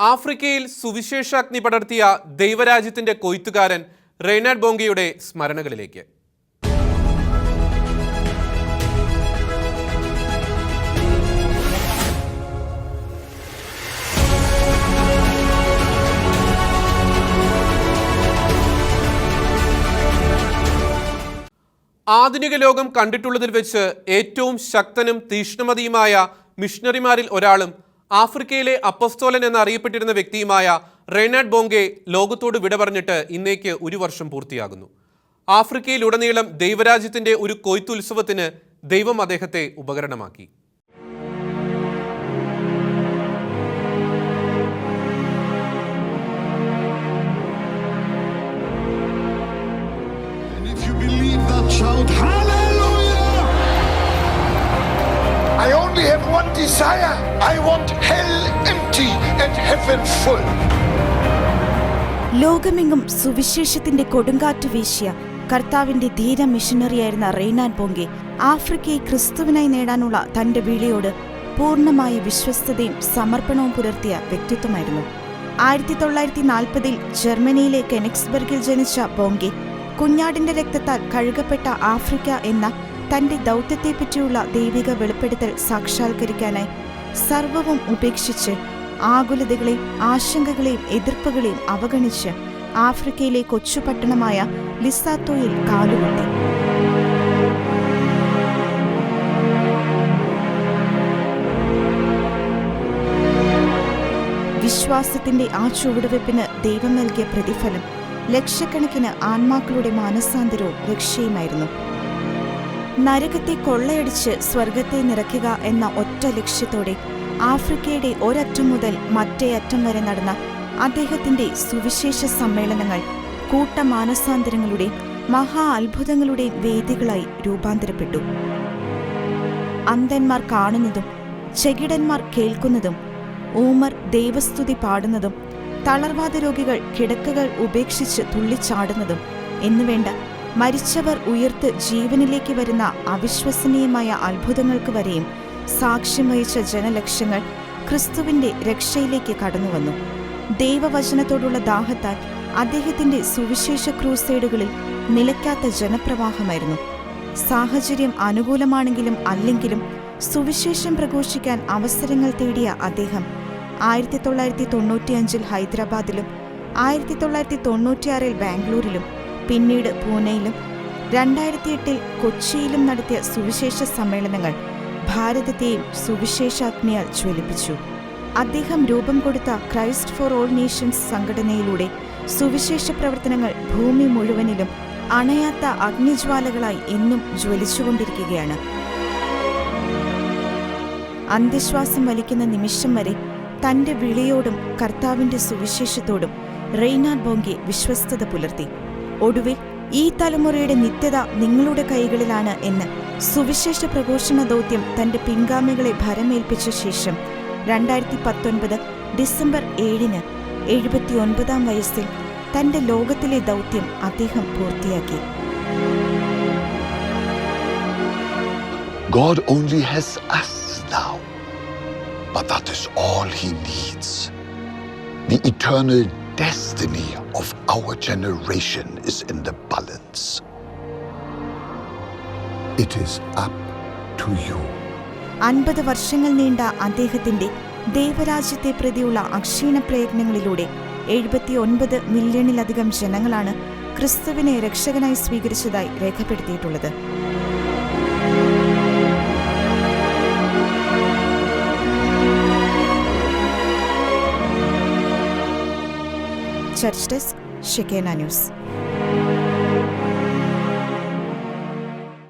ആഫ്രിക്കയിൽ സുവിശേഷാഗ്നി പടർത്തിയ ദൈവരാജ്യത്തിന്റെ കൊയ്ത്തുകാരൻ റെയ്നാഡ് ബോങ്കയുടെ സ്മരണകളിലേക്ക്. ആധുനിക ലോകം കണ്ടിട്ടുള്ളതിൽ വെച്ച് ഏറ്റവും ശക്തനും തീഷ്ണമതിയുമായ മിഷണറിമാരിൽ ഒരാളും ആഫ്രിക്കയിലെ അപ്പസ്തോലൻ എന്നറിയപ്പെട്ടിരുന്ന വ്യക്തിയുമായ റെയ്നാഡ് ബോങ്കെ ലോകത്തോട് വിട പറഞ്ഞിട്ട് ഇന്നേക്ക് ഒരു വർഷം പൂർത്തിയാകുന്നു. ആഫ്രിക്കയിലുടനീളം ദൈവരാജ്യത്തിന്റെ ഒരു കൊയ്ത്തുത്സവത്തിന് ദൈവം അദ്ദേഹത്തെ ഉപകരണമാക്കി. Desire. I want hell empty and heaven full. ലോകമെങ്ങും സുവിശേഷത്തിന്റെ കൊടുങ്കാറ്റ് വീശിയ കർത്താവിന്റെ ധീര മിഷനറിയായിരുന്ന റെയ്നാൻ പോങ്കെ ആഫ്രിക്കയെ ക്രിസ്തുവിനായി നേടാനുള്ള തന്റെ വിളിയോട് പൂർണമായ വിശ്വസ്തതയും സമർപ്പണവും പുലർത്തിയ വ്യക്തിത്വമായിരുന്നു ആയിരത്തി തൊള്ളായിരത്തി നാൽപ്പതിൽ ജർമ്മനിയിലെ കെനിക്സ്ബർഗിൽ ജനിച്ച പോങ്കെ കുഞ്ഞാടിന്റെ രക്തത്താൽ കഴുകപ്പെട്ട ആഫ്രിക്ക എന്ന തന്റെ ദൗത്യത്തെപ്പറ്റിയുള്ള ദൈവിക വെളിപ്പെടുത്തൽ സാക്ഷാത്കരിക്കാനായി സർവവും ഉപേക്ഷിച്ച് ആകുലതകളെയും ആശങ്കകളെയും എതിർപ്പുകളെയും അവഗണിച്ച് ആഫ്രിക്കയിലെ കൊച്ചു പട്ടണമായ ലിസാത്തോയിൽ കാലുകുത്തി. വിശ്വാസത്തിന്റെ ആ ചുവടുവെപ്പിന് ദൈവം നൽകിയ പ്രതിഫലം ലക്ഷക്കണക്കിന് ആത്മാക്കളുടെ മാനസാന്തരവും രക്ഷയുമായിരുന്നു. നരകത്തെ കൊള്ളയടിച്ച് സ്വർഗത്തെ നിറയ്ക്കുക എന്ന ഒറ്റ ലക്ഷ്യത്തോടെ ആഫ്രിക്കയുടെ ഒരറ്റം മുതൽ മറ്റേ അറ്റം വരെ നടന്ന അദ്ദേഹത്തിന്റെ സുവിശേഷ സമ്മേളനങ്ങൾ കൂട്ടമാനസാന്തരങ്ങളുടെ മഹാ അത്ഭുതങ്ങളുടെ വേദികളായി രൂപാന്തരപ്പെട്ടു. അന്ധന്മാർ കാണുന്നതും ചെകിടന്മാർ കേൾക്കുന്നതും ഊമർ ദൈവസ്തുതി പാടുന്നതും തളർവാദ രോഗികൾ കിടക്കകൾ ഉപേക്ഷിച്ച് തുള്ളിച്ചാടുന്നതും എന്നുവേണ്ട മരിച്ചവർ ഉയർത്ത് ജീവനിലേക്ക് വരുന്ന അവിശ്വസനീയമായ അത്ഭുതങ്ങൾക്ക് വരെയും സാക്ഷ്യം വഹിച്ച ജനലക്ഷ്യങ്ങൾ ക്രിസ്തുവിന്റെ രക്ഷയിലേക്ക് കടന്നുവന്നു. ദൈവവചനത്തോടുള്ള ദാഹത്താൽ അദ്ദേഹത്തിന്റെ സുവിശേഷ ക്രൂസൈഡുകളിൽ നിലയ്ക്കാത്ത ജനപ്രവാഹമായിരുന്നു. സാഹചര്യം അനുകൂലമാണെങ്കിലും അല്ലെങ്കിലും സുവിശേഷം പ്രഘോഷിക്കാൻ അവസരങ്ങൾ തേടിയ അദ്ദേഹം ആയിരത്തി തൊള്ളായിരത്തി തൊണ്ണൂറ്റിയഞ്ചിൽ ഹൈദരാബാദിലും ആയിരത്തി തൊള്ളായിരത്തി തൊണ്ണൂറ്റിയാറിൽ ബാംഗ്ലൂരിലും പിന്നീട് പൂനെയിലും രണ്ടായിരത്തി എട്ടിൽ കൊച്ചിയിലും നടത്തിയ സുവിശേഷ സമ്മേളനങ്ങൾ ഭാരതത്തെയും സുവിശേഷാഗ്നിയാൽ ജ്വലിപ്പിച്ചു. അദ്ദേഹം രൂപം കൊടുത്ത ക്രൈസ്റ്റ് ഫോർ ഓൾ നേഷൻസ് സംഘടനയിലൂടെ സുവിശേഷ പ്രവർത്തനങ്ങൾ ഭൂമി മുഴുവനിലും അണയാത്ത അഗ്നിജ്വാലകളായി എന്നും ജ്വലിച്ചുകൊണ്ടിരിക്കുകയാണ്. അന്ത്യശ്വാസം വലിക്കുന്ന നിമിഷം വരെ തന്റെ വിളിയോടും കർത്താവിന്റെ സുവിശേഷത്തോടും റെയ്നാർ ബോങ്കെ വിശ്വസ്തത പുലർത്തി. ഒടുവിൽ ഈ തലമുറയുടെ നിത്യത നിങ്ങളുടെ കൈകളിലാണ് എന്ന് സുവിശേഷ പ്രഘോഷണ ദൗത്യം തന്റെ പിൻഗാമികളെ ഭരമേൽപ്പിച്ച ശേഷം രണ്ടായിരത്തി പത്തൊൻപത് ഡിസംബർ ഏഴിന് എഴുപത്തിയൊൻപതാം വയസ്സിൽ തന്റെ ലോകത്തിലെ ദൗത്യം അദ്ദേഹം പൂർത്തിയാക്കി God only has us now. But that is all he needs. The eternal destiny of our generation is in the balance. It is up to you. അൻപത് വർഷങ്ങൾ നീണ്ട അദ്ദേഹത്തിന്റെ ദേവരാജ്യത്തെ പ്രതിയുള്ള അക്ഷീണ പ്രയത്നങ്ങളിലൂടെ എഴുപത്തിയൊൻപത് മില്യണിലധികം ജനങ്ങളാണ് ക്രിസ്തുവിനെ രക്ഷകനായി സ്വീകരിച്ചതായി രേഖപ്പെടുത്തിയിട്ടുള്ളത് ചർച്ച് ഡെസ്ക് ഷെക്കേന ന്യൂസ്